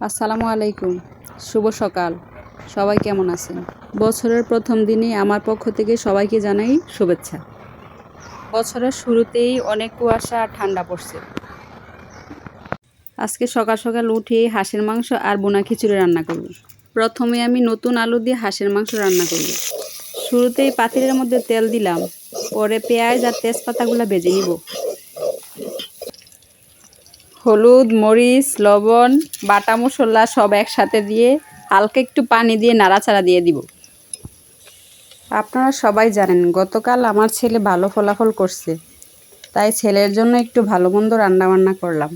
আসসালামু আলাইকুম। শুভ সকাল। সবাই কেমন আছেন? বছরের প্রথম দিনে আমার পক্ষ থেকে সবাইকে জানাই শুভেচ্ছা। বছরের শুরুতেই অনেক কুয়াশা আর ঠান্ডা পড়ছে। আজকে সকাল সকাল উঠে হাঁসের মাংস আর বোনা খিচুড়ি রান্না করব। প্রথমে আমি নতুন আলু দিয়ে হাঁসের মাংস রান্না করব। শুরুতেই পাতিলের মধ্যে তেল দিলাম। পরে পেঁয়াজ আর তেজপাতাগুলো ভেজে নিব। হলুদ, মরিচ, লবণ, বাটা মশলা সব একসাথে দিয়ে হালকা একটু পানি দিয়ে নাড়াচাড়া দিয়ে দিব। আপনারা সবাই জানেন, গতকাল আমার ছেলে ভালো ফলাফল করছে। তাই ছেলের জন্য একটু ভালো মন্দ রান্নাবান্না করলাম।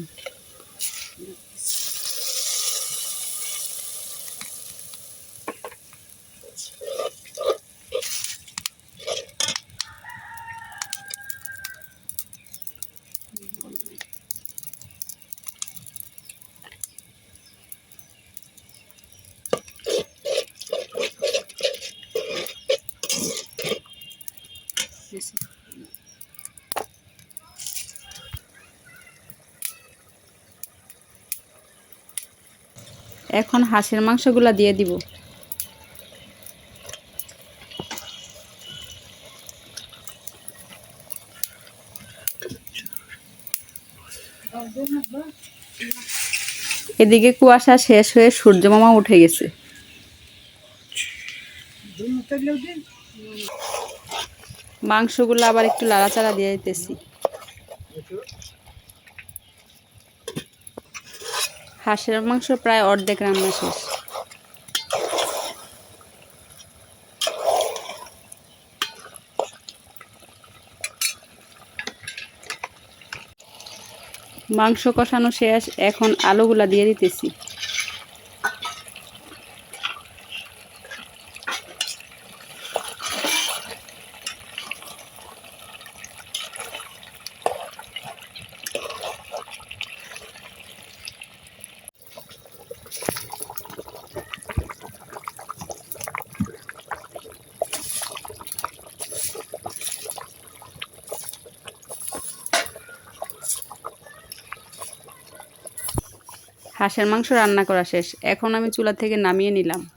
এখন হাঁসের মাংসগুলা দিয়ে দিব। এদিকে কুয়াশা শেষ হয়ে সূর্য মামা উঠে গেছে। মাংসগুলো আবার একটু লাড়াচাড়া দিয়ে দিতেছি। হাঁসের মাংস প্রায় অর্ধেক রান্না শেষ। মাংস কষানো শেষ, এখন আলুগুলা দিয়ে দিতেছি। হাঁসের মাংস রান্না করা শেষ। এখন আমি চুলা থেকে নামিয়ে নিলাম।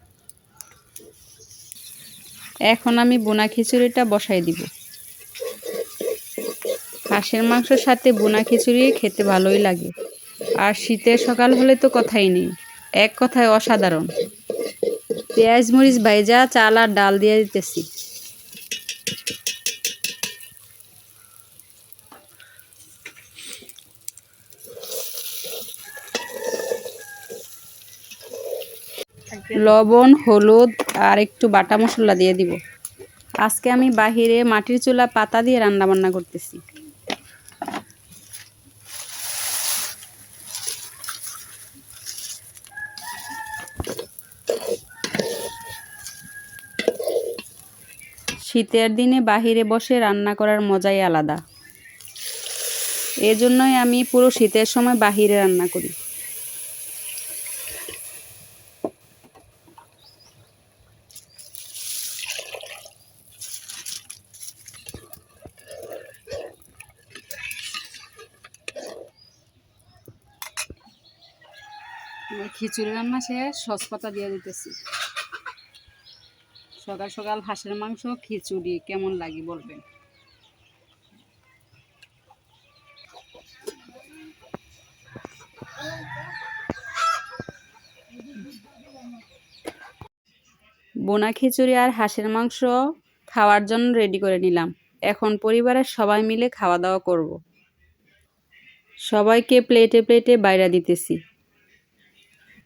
এখন আমি বোনা খিচুড়িটা বসাই দিব। হাঁসের মাংসের সাথে বোনা খিচুড়ি খেতে ভালোই লাগে। আর শীতের সকাল হলে তো কথাই নেই। এক কথায় অসাধারণ। পেঁয়াজ, মরিচ, ভাইজা, চাল আর ডাল দিয়ে দিতেছি। লবণ, হলুদ আর একটু বাটা মশলা দিয়ে দিব। আজকে আমি বাহিরে মাটির চুলা পাতা দিয়ে রান্না বান্না করতেছি। শীতের দিনে বাহিরে বসে রান্না করার মজাই আলাদা। এজন্যই আমি পুরো শীতের সময় বাহিরে রান্না করি। খিচুড়ি রান্না শেষ, সসপাতা দিয়ে দিতেছি। সকাল সকাল হাঁসের মাংস, খিচুড়ি, কেমন লাগে বলবেন? বোনা খিচুড়ি আর হাঁসের মাংস খাওয়ার জন্য রেডি করে নিলাম। এখন পরিবারের সবাই মিলে খাওয়া দাওয়া করব। সবাইকে প্লেটে প্লেটে বাইরা দিতেছি।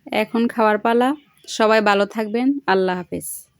এখন খাওয়ার পালা। সবাই ভালো থাকবেন। আল্লাহ হাফেজ।